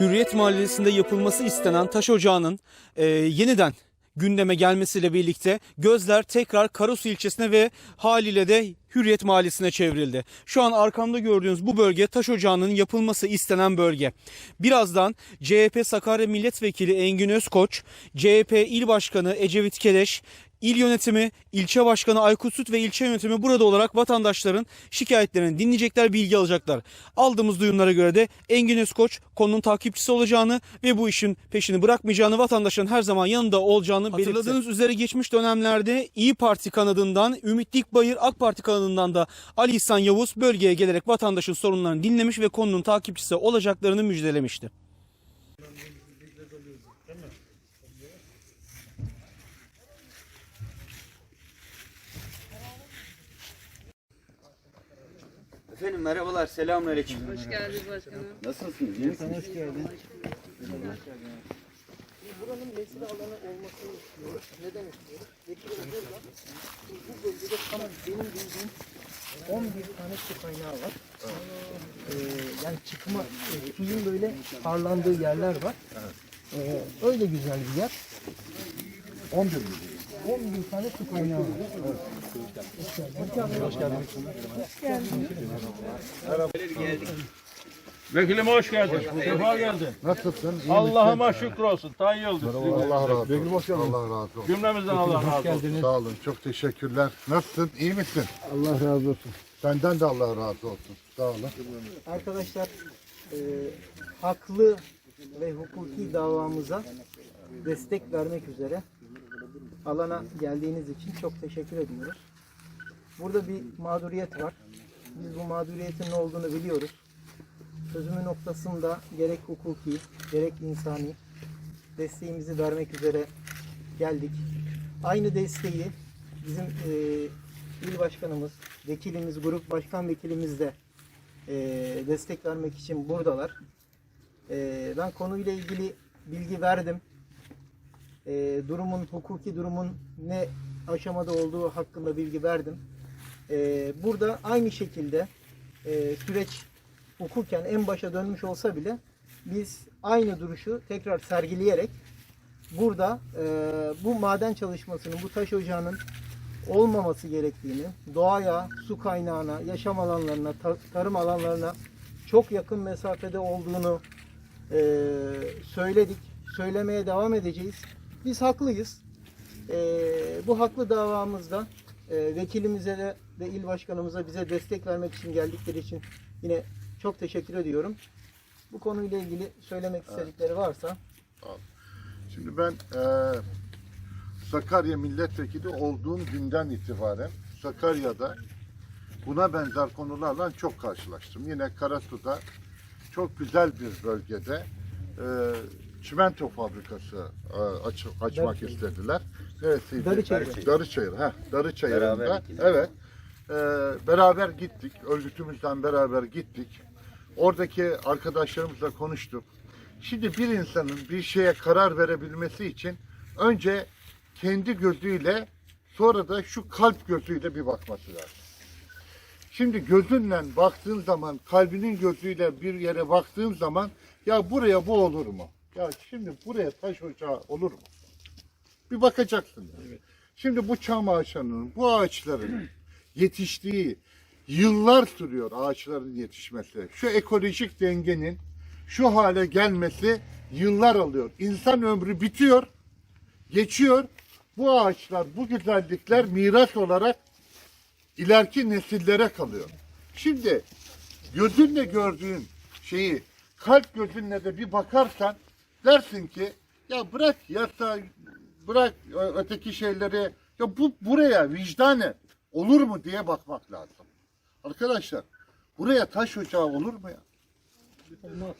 Hürriyet Mahallesi'nde yapılması istenen taş ocağının e, yeniden gündeme gelmesiyle birlikte gözler tekrar Karasu ilçesine ve haliyle de Hürriyet Mahallesi'ne çevrildi. Şu an arkamda gördüğünüz bu bölge taş ocağının yapılması istenen bölge. Birazdan CHP Sakarya Milletvekili Engin Özkoç, CHP İl Başkanı Ecevit Keleş, İl yönetimi, ilçe başkanı Aykut Süt ve ilçe yönetimi burada olarak vatandaşların şikayetlerini dinleyecekler, bilgi alacaklar. Aldığımız duyumlara göre de Engin Özkoç konunun takipçisi olacağını ve bu işin peşini bırakmayacağını, vatandaşların her zaman yanında olacağını belirtti. Hatırladığınız üzere geçmiş dönemlerde İyi Parti kanadından, Ümit Dikbayır AK Parti kanadından da Ali İhsan Yavuz bölgeye gelerek vatandaşın sorunlarını dinlemiş ve konunun takipçisi olacaklarını müjdelemişti. Efendim merhabalar, selamünaleyküm. Hoş geldiniz başkanım. Nasılsınız? İyi misiniz? Hoş geldin. Buranın mesire alanı olmasını istiyoruz. Neden istiyoruz? Vekil Özer'le bu bölgede tam benim bildiğim 11 tane su kaynağı var. Ee, yani çıkma, e, suyun böyle parlandığı yerler var. Ee, öyle güzel bir yer. 11 mi? 11 tane su kaynağı var. Vekilim hoş geldin. Sefa geldin. Nasılsın? Allah'ıma şükür olsun. Tan yıldız. Allah razı olsun. Allah razı olsun. Cümlemizden Allah razı olsun. Sağ olun. Çok teşekkürler. Nasılsın? İyi misin? Allah razı olsun. Senden de Allah razı olsun. Sağ olun. Arkadaşlar e, haklı ve hukuki davamıza destek vermek üzere alana geldiğiniz için çok teşekkür ediyoruz. Burada bir mağduriyet var. Biz bu mağduriyetin ne olduğunu biliyoruz. Çözümü noktasında gerek hukuki gerek insani desteğimizi vermek üzere geldik. Aynı desteği bizim e, il başkanımız, vekilimiz, grup başkan vekilimiz de e, destek vermek için buradalar. E, ben konuyla ilgili bilgi verdim. E, durumun, hukuki durumun ne aşamada olduğu hakkında bilgi verdim. E, burada aynı şekilde e, süreç hukuken en başa dönmüş olsa bile biz aynı duruşu tekrar sergileyerek burada e, bu maden çalışmasının, bu taş ocağının olmaması gerektiğini, doğaya, su kaynağına, yaşam alanlarına, ta- tarım alanlarına çok yakın mesafede olduğunu e, söyledik. Söylemeye devam edeceğiz. Biz haklıyız. E, bu haklı davamızda e, vekilimize de ve il başkanımıza bize destek vermek için geldikleri için yine çok teşekkür ediyorum. Bu konuyla ilgili söylemek istedikleri varsa Şimdi ben eee Sakarya milletvekili olduğum günden itibaren Sakarya'da buna benzer konularla çok karşılaştım. Yine Karasu'da çok güzel bir bölgede eee çimento fabrikası eee, aç- açmak Darıçayır. istediler. Neresiydi? Darıçayır. Darıçayır. Heh, Darıçayır'ında. Evet. Eee, beraber gittik. Örgütümüzden beraber gittik. Oradaki arkadaşlarımızla konuştuk. Şimdi bir insanın bir şeye karar verebilmesi için önce kendi gözüyle sonra da şu kalp gözüyle bir bakması lazım. Şimdi gözünle baktığın zaman, kalbinin gözüyle bir yere baktığın zaman ya buraya bu olur mu? Ya şimdi buraya taş ocağı olur mu? Bir bakacaksın. Şimdi bu çam ağaçlarının, bu ağaçların yetiştiği yıllar sürüyor ağaçların yetişmesi. Şu ekolojik dengenin şu hale gelmesi yıllar alıyor. İnsan ömrü bitiyor, geçiyor. Bu ağaçlar, bu güzellikler miras olarak ileriki nesillere kalıyor. Şimdi gözünle gördüğün şeyi kalp gözünle de bir bakarsan dersin ki ya bırak yasa bırak öteki şeyleri ya bu buraya vicdanen olur mu diye bakmak lazım. Arkadaşlar buraya taş ocağı olur mu ya?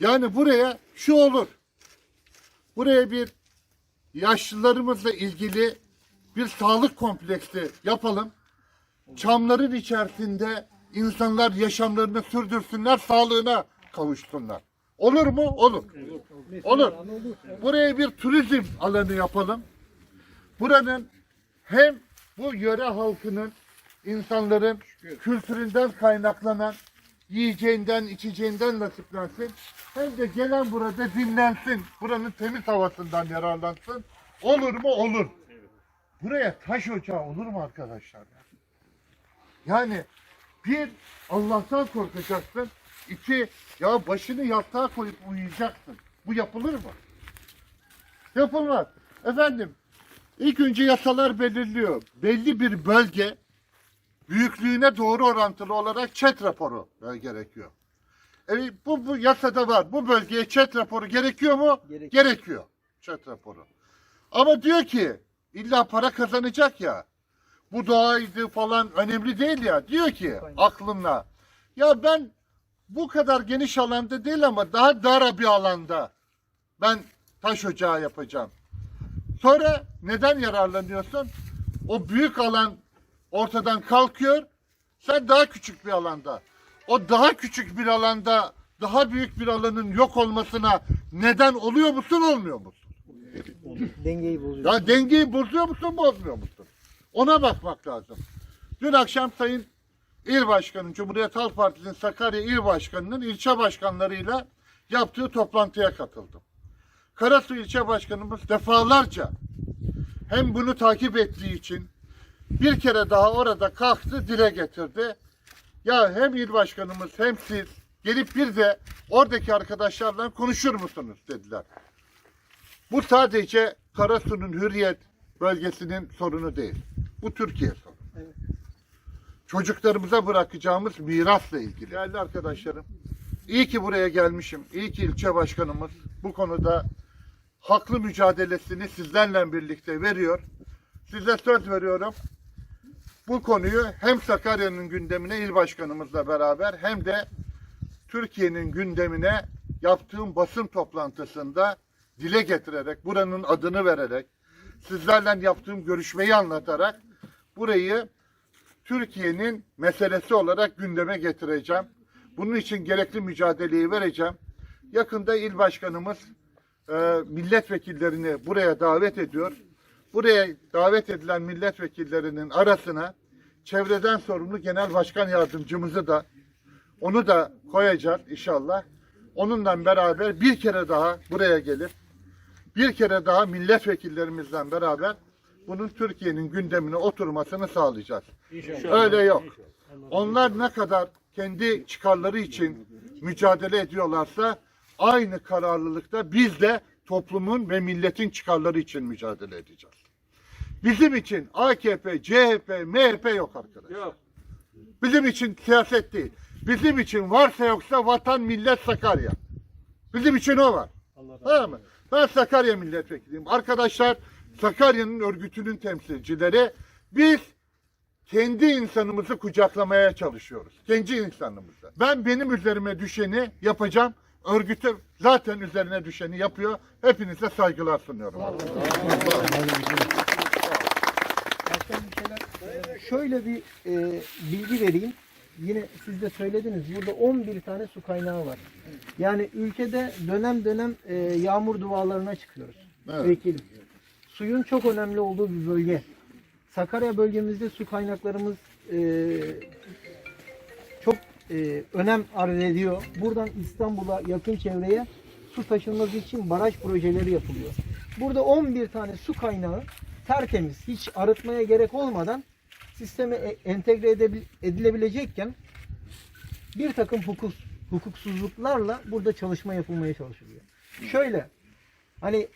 Yani buraya şu olur. Buraya bir yaşlılarımızla ilgili bir sağlık kompleksi yapalım. Çamların içerisinde insanlar yaşamlarını sürdürsünler, sağlığına kavuşsunlar. Olur mu? Olur. Olur. Buraya bir turizm alanı yapalım. Buranın hem bu yöre halkının, insanların kültüründen kaynaklanan yiyeceğinden, içeceğinden nasiplensin. Hem de gelen burada dinlensin. Buranın temiz havasından yararlansın. Olur mu? Olur. Buraya taş ocağı olur mu arkadaşlar? Yani bir Allah'tan korkacaksın. İki ya başını yastığa koyup uyuyacaksın. Bu yapılır mı? Yapılmaz. Efendim ilk önce yasalar belirliyor. Belli bir bölge büyüklüğüne doğru orantılı olarak çet raporu e, gerekiyor. E, bu, bu yasada var. Bu bölgeye çet raporu gerekiyor mu? Gerekiyor. Gerekiyor. Çet raporu. Ama diyor ki illa para kazanacak ya. Bu doğaydı falan önemli değil ya. Diyor ki aklınla ya ben bu kadar geniş alanda değil ama daha dar bir alanda ben taş ocağı yapacağım. Sonra neden yararlanıyorsun? O büyük alan ortadan kalkıyor. Sen daha küçük bir alanda. O daha küçük bir alanda daha büyük bir alanın yok olmasına neden oluyor musun olmuyor musun? Dengeyi bozuyor. Ya dengeyi bozuyor musun bozmuyor musun? Ona bakmak lazım. Dün akşam Sayın İl Başkanı, Cumhuriyet Halk Partisi'nin Sakarya İl Başkanı'nın ilçe başkanlarıyla yaptığı toplantıya katıldım. Karasu İlçe Başkanımız defalarca hem bunu takip ettiği için bir kere daha orada kalktı dile getirdi. Ya hem il başkanımız hem siz gelip bir de oradaki arkadaşlarla konuşur musunuz dediler. Bu sadece Karasu'nun Hürriyet bölgesinin sorunu değil. Bu Türkiye sorunu. Çocuklarımıza bırakacağımız mirasla ilgili. Değerli arkadaşlarım, iyi ki buraya gelmişim. İyi ki ilçe başkanımız bu konuda haklı mücadelesini sizlerle birlikte veriyor. Size söz veriyorum. Bu konuyu hem Sakarya'nın gündemine il başkanımızla beraber hem de Türkiye'nin gündemine yaptığım basın toplantısında dile getirerek, buranın adını vererek, sizlerle yaptığım görüşmeyi anlatarak burayı Türkiye'nin meselesi olarak gündeme getireceğim. Bunun için gerekli mücadeleyi vereceğim. Yakında il başkanımız e, milletvekillerini buraya davet ediyor. Buraya davet edilen milletvekillerinin arasına çevreden sorumlu genel başkan yardımcımızı da onu da koyacak inşallah. Onunla beraber bir kere daha buraya gelip bir kere daha milletvekillerimizle beraber bunun Türkiye'nin gündemine oturmasını sağlayacağız. Öyle yok. Onlar ne kadar kendi çıkarları için mücadele ediyorlarsa aynı kararlılıkta biz de toplumun ve milletin çıkarları için mücadele edeceğiz. Bizim için AKP, CHP, MHP yok arkadaşlar. Yok. Bizim için siyaset değil. Bizim için varsa yoksa vatan, millet, Sakarya. Bizim için o var. Tamam mı? Ben Sakarya milletvekiliyim. Arkadaşlar Sakarya'nın örgütünün temsilcileri. Biz kendi insanımızı kucaklamaya çalışıyoruz. Kendi insanımızı. Ben benim üzerime düşeni yapacağım. Örgütü zaten üzerine düşeni yapıyor. Hepinize saygılar sunuyorum. Başkan bir şeyler, e, şöyle bir e, bilgi vereyim. Yine siz de söylediniz. Burada 11 tane su kaynağı var. Yani ülkede dönem dönem e, yağmur dualarına çıkıyoruz. Evet. Vekilim. Suyun çok önemli olduğu bir bölge. Sakarya bölgemizde su kaynaklarımız e, çok e, önem arz ediyor. Buradan İstanbul'a yakın çevreye su taşınması için baraj projeleri yapılıyor. Burada 11 tane su kaynağı tertemiz, hiç arıtmaya gerek olmadan sisteme e- entegre edilebilecekken bir takım hukuk, hukuksuzluklarla burada çalışma yapılmaya çalışılıyor. Şöyle, hani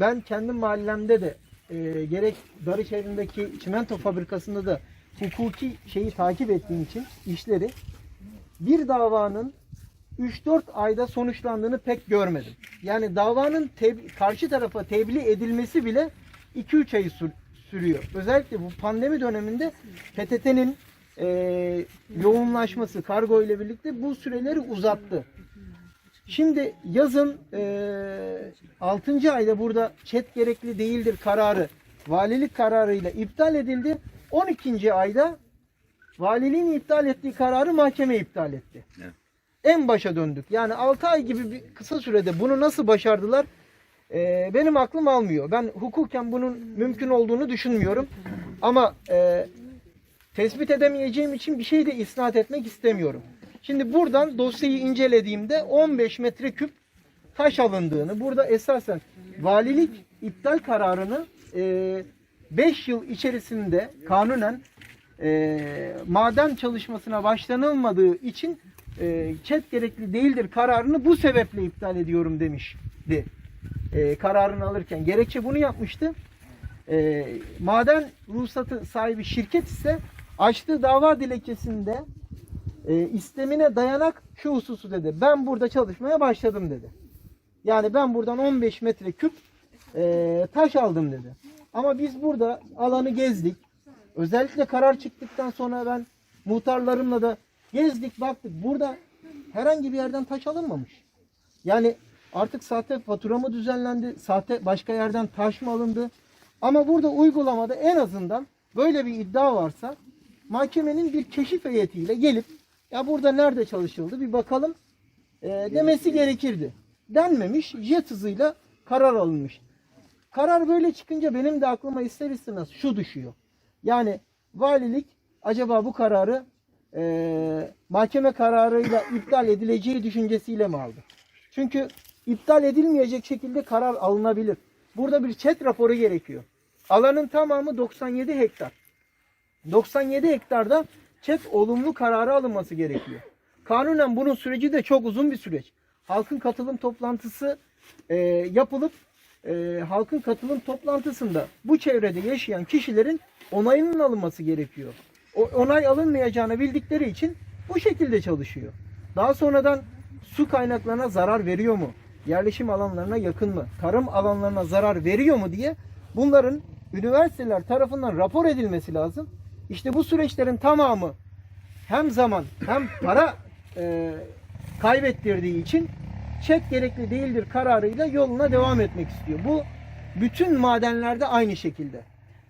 ben kendi mahallemde de e, gerek Darıçeri'ndeki çimento fabrikasında da hukuki şeyi takip ettiğim için işleri bir davanın 3-4 ayda sonuçlandığını pek görmedim. Yani davanın karşı tarafa tebliğ edilmesi bile 2-3 ayı sürüyor. Özellikle bu pandemi döneminde PTT'nin e, yoğunlaşması kargo ile birlikte bu süreleri uzattı. Şimdi yazın e, 6. ayda burada çet gerekli değildir kararı valilik kararıyla iptal edildi. 12. ayda valiliğin iptal ettiği kararı mahkeme iptal etti. En başa döndük. Yani 6 ay gibi bir kısa sürede bunu nasıl başardılar? E, benim aklım almıyor. Ben hukuken bunun mümkün olduğunu düşünmüyorum. Ama e, tespit edemeyeceğim için bir şey de isnat etmek istemiyorum. Şimdi buradan dosyayı incelediğimde 15 metreküp taş alındığını, burada esasen valilik iptal kararını 5 yıl içerisinde kanunen e, maden çalışmasına başlanılmadığı için e, çet gerekli değildir kararını bu sebeple iptal ediyorum demişti. E, kararını alırken gerekçe bunu yapmıştı. E, maden ruhsatı sahibi şirket ise açtığı dava dilekçesinde e, istemine dayanak şu hususu dedi. Ben burada çalışmaya başladım dedi. Yani ben buradan 15 metreküp e, taş aldım dedi. Ama biz burada alanı gezdik. Özellikle karar çıktıktan sonra ben muhtarlarımla da gezdik baktık. Burada herhangi bir yerden taş alınmamış. Yani artık sahte fatura mı düzenlendi? Sahte başka yerden taş mı alındı? Ama burada uygulamada en azından böyle bir iddia varsa mahkemenin bir keşif heyetiyle gelip ya burada nerede çalışıldı bir bakalım e, demesi gerekirdi. Denmemiş, jet hızıyla karar alınmış. Karar böyle çıkınca benim de aklıma ister istemez şu düşüyor. Yani valilik acaba bu kararı e, mahkeme kararıyla iptal edileceği düşüncesiyle mi aldı? Çünkü iptal edilmeyecek şekilde karar alınabilir. Burada bir çet raporu gerekiyor. Alanın tamamı 97 hektar. 97 hektarda çet olumlu kararı alınması gerekiyor. Kanunen bunun süreci de çok uzun bir süreç. Halkın katılım toplantısı e, yapılıp e, halkın katılım toplantısında bu çevrede yaşayan kişilerin onayının alınması gerekiyor. O onay alınmayacağını bildikleri için bu şekilde çalışıyor. Daha sonradan su kaynaklarına zarar veriyor mu? Yerleşim alanlarına yakın mı? Tarım alanlarına zarar veriyor mu diye bunların üniversiteler tarafından rapor edilmesi lazım. İşte bu süreçlerin tamamı hem zaman hem para e, kaybettirdiği için çet gerekli değildir kararıyla yoluna devam etmek istiyor. Bu bütün madenlerde aynı şekilde.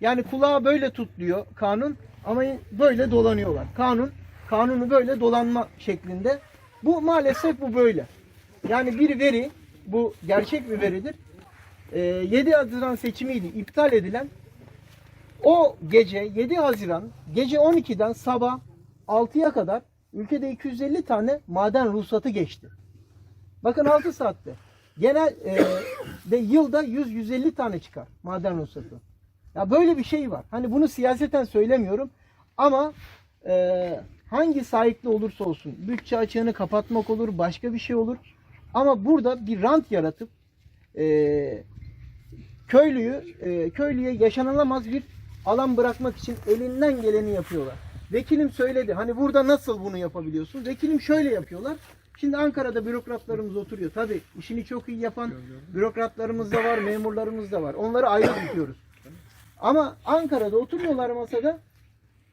Yani kulağa böyle tutluyor kanun ama böyle dolanıyorlar. Kanun kanunu böyle dolanma şeklinde. Bu maalesef bu böyle. Yani bir veri bu gerçek bir veridir. Ee, 7 Haziran seçimiydi iptal edilen. O gece 7 Haziran gece 12'den sabah 6'ya kadar ülkede 250 tane maden ruhsatı geçti. Bakın 6 saatte. Genel e, de yılda 100-150 tane çıkar maden ruhsatı. Ya böyle bir şey var. Hani bunu siyaseten söylemiyorum ama e, hangi sahipli olursa olsun bütçe açığını kapatmak olur, başka bir şey olur. Ama burada bir rant yaratıp e, köylüyü e, köylüye yaşanılamaz bir alan bırakmak için elinden geleni yapıyorlar. Vekilim söyledi. Hani burada nasıl bunu yapabiliyorsun? Vekilim şöyle yapıyorlar. Şimdi Ankara'da bürokratlarımız oturuyor. Tabii işini çok iyi yapan bürokratlarımız da var, memurlarımız da var. Onları ayrı tutuyoruz. Ama Ankara'da oturuyorlar masada.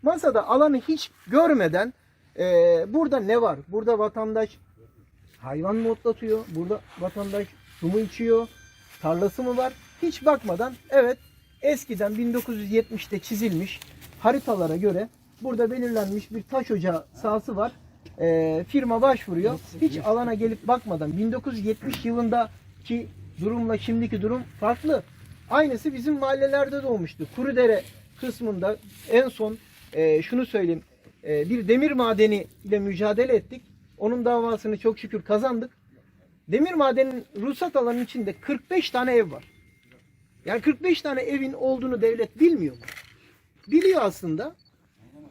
Masada alanı hiç görmeden e, burada ne var? Burada vatandaş hayvan mı otlatıyor? Burada vatandaş su mu içiyor? Tarlası mı var? Hiç bakmadan evet eskiden 1970'te çizilmiş haritalara göre burada belirlenmiş bir taş ocağı sahası var. Ee, firma başvuruyor. Hiç alana gelip bakmadan 1970 yılındaki durumla şimdiki durum farklı. Aynısı bizim mahallelerde de olmuştu. Kurudere kısmında en son e, şunu söyleyeyim. E, bir demir madeni ile mücadele ettik. Onun davasını çok şükür kazandık. Demir madenin ruhsat alanının içinde 45 tane ev var. Yani 45 tane evin olduğunu devlet bilmiyor mu? Biliyor aslında.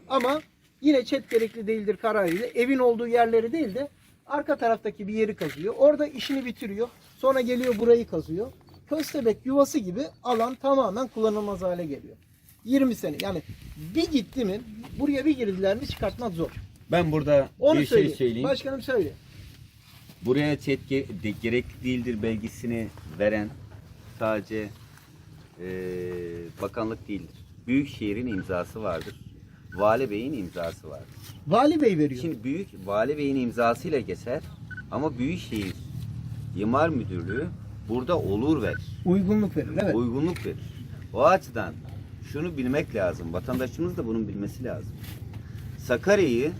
Ama yine çet gerekli değildir kararıyla evin olduğu yerleri değil de arka taraftaki bir yeri kazıyor. Orada işini bitiriyor. Sonra geliyor burayı kazıyor. Köstebek yuvası gibi alan tamamen kullanılmaz hale geliyor. 20 sene. Yani bir gitti mi buraya bir girdiler mi çıkartmak zor. Ben burada Onu bir şey söyleyeyim. söyleyeyim. Başkanım söyle. Buraya ge- de- gerekli değildir belgesini veren sadece eee, bakanlık değildir. Büyükşehir'in imzası vardır. Vali Bey'in imzası vardır. Vali Bey veriyor. Şimdi büyük Vali Bey'in imzasıyla geçer ama Büyükşehir İmar Müdürlüğü burada olur verir. Uygunluk verir. Evet. uygunluk verir. O açıdan şunu bilmek lazım. Vatandaşımız da bunun bilmesi lazım. Sakarya'yı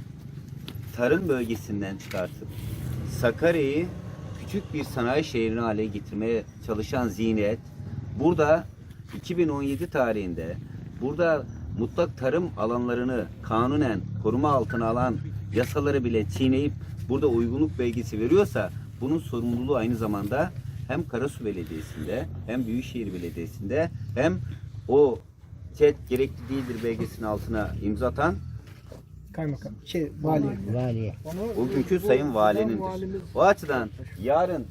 tarım bölgesinden çıkartıp Sakarya'yı küçük bir sanayi şehrine hale getirmeye çalışan zihniyet burada 2017 tarihinde burada mutlak tarım alanlarını kanunen koruma altına alan yasaları bile çiğneyip burada uygunluk belgesi veriyorsa bunun sorumluluğu aynı zamanda hem Karasu Belediyesi'nde hem Büyükşehir Belediyesi'nde hem o çet gerekli değildir belgesinin altına imza atan Kaymakam, şey vali. o günkü Sayın Valinindir. O açıdan yarın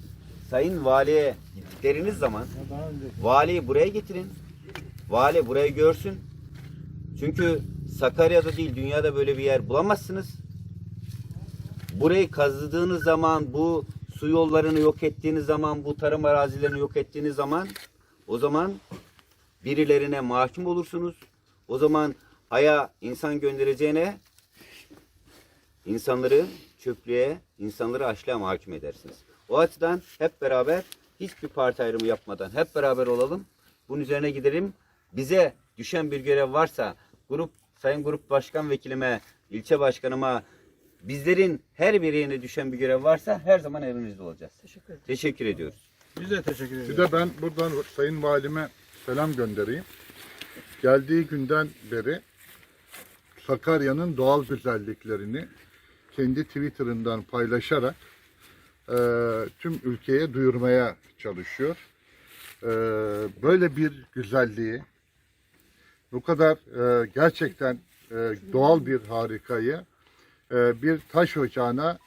Sayın Valiye gittikleriniz zaman valiyi buraya getirin. Vali burayı görsün. Çünkü Sakarya'da değil dünyada böyle bir yer bulamazsınız. Burayı kazıdığınız zaman bu su yollarını yok ettiğiniz zaman bu tarım arazilerini yok ettiğiniz zaman o zaman birilerine mahkum olursunuz. O zaman aya insan göndereceğine insanları çöplüğe, insanları açlığa mahkum edersiniz. O açıdan hep beraber hiçbir parti ayrımı yapmadan hep beraber olalım. Bunun üzerine gidelim. Bize düşen bir görev varsa grup sayın grup başkan vekilime, ilçe başkanıma bizlerin her birine düşen bir görev varsa her zaman elinizde olacağız. Teşekkür ederim. Teşekkür ediyoruz. Biz de teşekkür ederiz. Bir de ben buradan Sayın Valime selam göndereyim. Geldiği günden beri Sakarya'nın doğal güzelliklerini kendi Twitter'ından paylaşarak e, tüm ülkeye duyurmaya çalışıyor. E, böyle bir güzelliği, bu kadar e, gerçekten e, doğal bir harikayı e, bir taş ocağına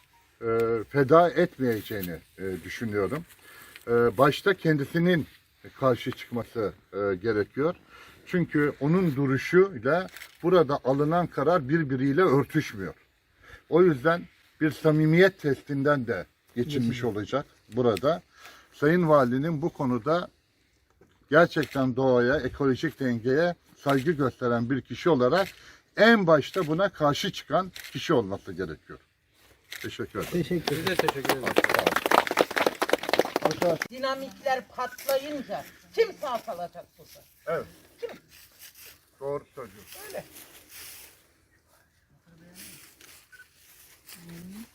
e, feda etmeyeceğini e, düşünüyorum. E, başta kendisinin karşı çıkması e, gerekiyor. Çünkü onun duruşuyla burada alınan karar birbiriyle örtüşmüyor. O yüzden bir samimiyet testinden de geçilmiş olacak burada. Sayın Valinin bu konuda gerçekten doğaya, ekolojik dengeye saygı gösteren bir kişi olarak en başta buna karşı çıkan kişi olması gerekiyor. Teşekkür ederim. Teşekkür ederim. Dinamitler patlayınca kim sağ kalacak burada? Evet. Doğru söylüyorsun. Öyle. 嗯